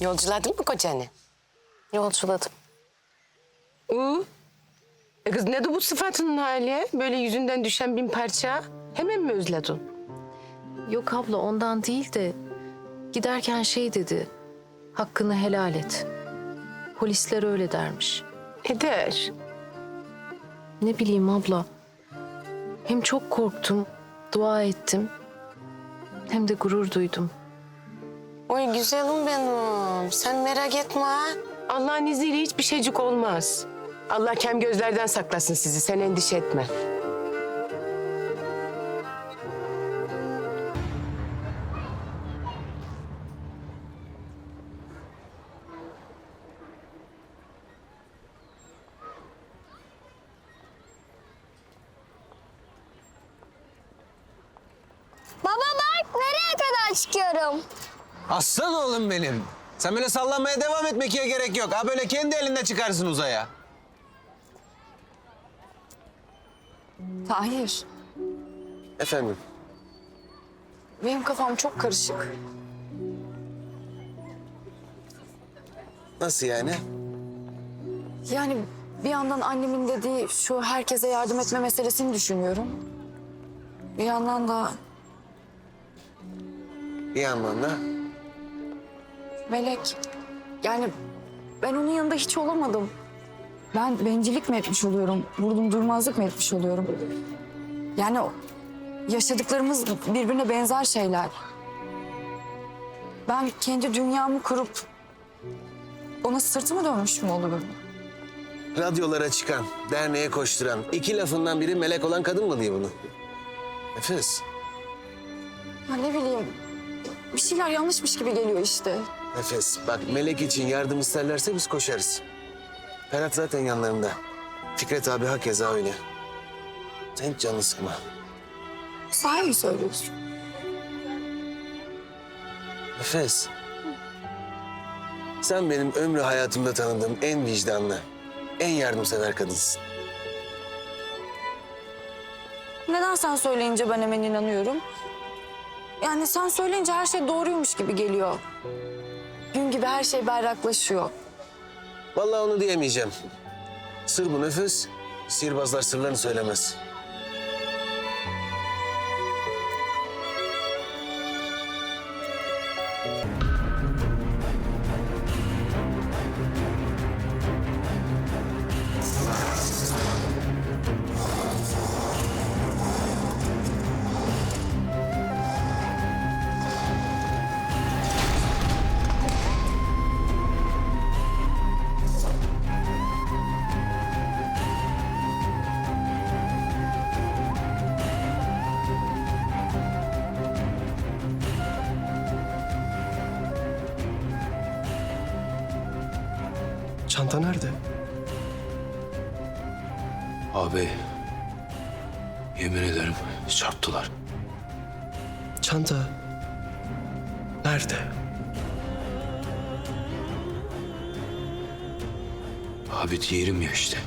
Yolculadın mı kocanı? Yolculadım. Uu. E kız nedir bu sıfatının hali? Böyle yüzünden düşen bin parça. Hemen mi özledin? Yok abla ondan değil de giderken şey dedi. Hakkını helal et. Polisler öyle dermiş. Eder. Ne bileyim abla. Hem çok korktum, dua ettim. Hem de gurur duydum. Oy güzelim benim. Sen merak etme. Allah'ın izniyle hiçbir şeycik olmaz. Allah kem gözlerden saklasın sizi. Sen endişe etme. Baba bak nereye kadar çıkıyorum. Aslan oğlum benim. Sen böyle sallanmaya devam etmek gerek yok. Ha böyle kendi elinde çıkarsın uzaya. Tahir, Efendim? benim kafam çok karışık. Nasıl yani? Yani bir yandan annemin dediği şu herkese yardım etme meselesini düşünüyorum. Bir yandan da Bir yandan da Melek. Yani ben onun yanında hiç olamadım. Ben bencillik mi etmiş oluyorum? Vurdum durmazlık mı etmiş oluyorum? Yani o- yaşadıklarımız birbirine benzer şeyler. Ben kendi dünyamı kurup ona sırtımı dönmüş mü olurum? radyolara çıkan, derneğe koşturan, iki lafından biri melek olan kadın mı diye bunu? Nefes. Ya ne bileyim bir şeyler yanlışmış gibi geliyor işte. Nefes. Bak melek için yardım isterlerse biz koşarız. Ferhat zaten yanlarında. Fikret abi hakeza öyle. Sen hiç canını sıkma. Sahi mi söylüyorsun? Nefes. Sen benim ömrü hayatımda tanıdığım en vicdanlı, en yardımsever kadınsın. Neden sen söyleyince ben hemen inanıyorum? Yani sen söyleyince her şey doğruymuş gibi geliyor. Her şey berraklaşıyor. Vallahi onu diyemeyeceğim. Sır bu nefes. Sihirbazlar sırlarını söylemez. Çanta nerede? Abi, yemin ederim çarptılar. Çanta nerede? Abi diyelim ya işte,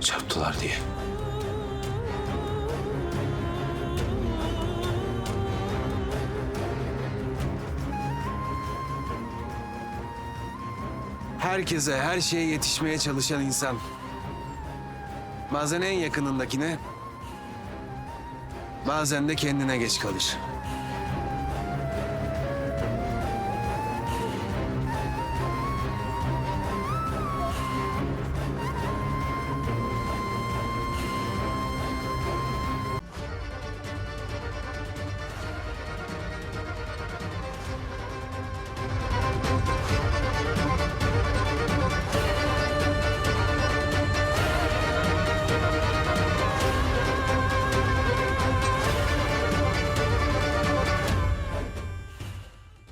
çarptılar diye. Herkese, her şeye yetişmeye çalışan insan. Bazen en yakınındakine, bazen de kendine geç kalır.